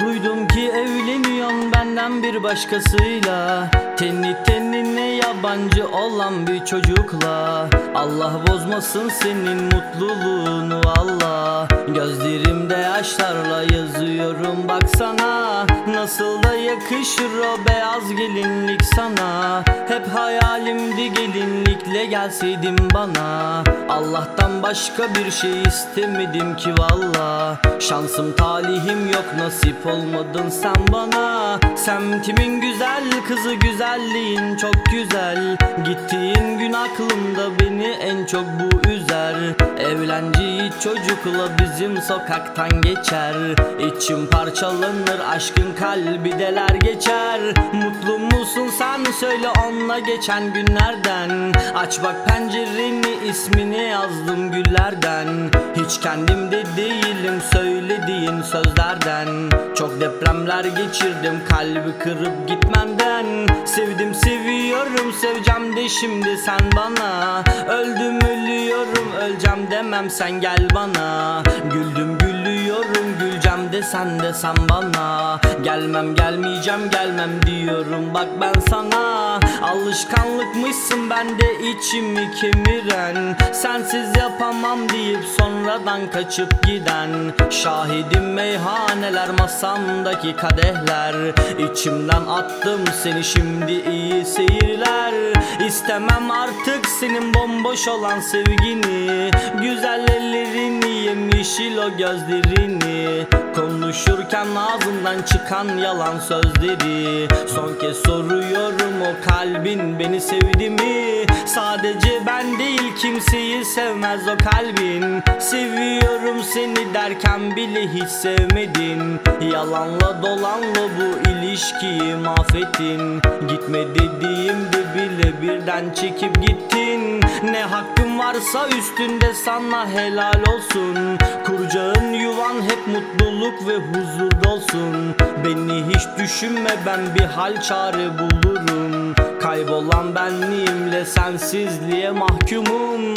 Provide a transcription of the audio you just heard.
Duydum ki evleniyorsun benden bir başkasıyla. Tenni tenine yabancı olan bir çocukla. Allah bozmasın senin mutluluğunu valla. Gözlerimde yaşlarla yazıyorum baksana. Nasıl da yakışır o beyaz gelinlik sana Hep hayalimdi gelinlikle gelseydin bana. Allah'tan başka bir şey istemedim ki valla. Şansım talihim yok nasip olmadın sen bana. Semtimin güzel kızı güzelliğin çok güzel. Gittiğin gün aklımda beni en çok bu üzer. Evlenceyi çocukla bizim sokaktan geçer. İçim parçalanır aşkın kalbi deler geçer. Mutlu musun sen söyle onunla geçen günlerden. Aç bak pencereni ismini yazdım güllerden. Hiç kendimde değilim söylediğin sözlerden. Çok depremler geçirdim kalbi kırıp gitmenden Sevdim seviyorum seveceğim de şimdi sen bana. Öldüm ölüyorum öleceğim demem sen gel bana. Güldüm gülüyorum de sen de sen bana. Gelmem gelmeyeceğim gelmem diyorum. Bak ben sana Alışkanlıkmışsın bende içimi kemiren. Sensiz yapamam deyip sonradan kaçıp giden Şahidim meyhaneler masamdaki kadehler. İçimden attım seni şimdi iyi seyirler. İstemem artık senin bomboş olan sevgini. Güzel ellerini yemişil o gözlerini Konuşurken ağzından çıkan yalan sözleri. Son kez soruyorum o kalbin beni sevdi mi? Sadece ben değil kimseyi sevmez o kalbin. Seviyorum seni derken bile hiç sevmedin. Yalanla dolanla bu ilişkiyi mahvettin. Gitme dediğimde bile birden çekip gittin. Ne varsa üstünde sana helal olsun. Kuracağın yuvan hep mutluluk ve huzur dolsun. Beni hiç düşünme ben bir hal çare bulurum. Kaybolan benliğimle sensizliğe mahkumum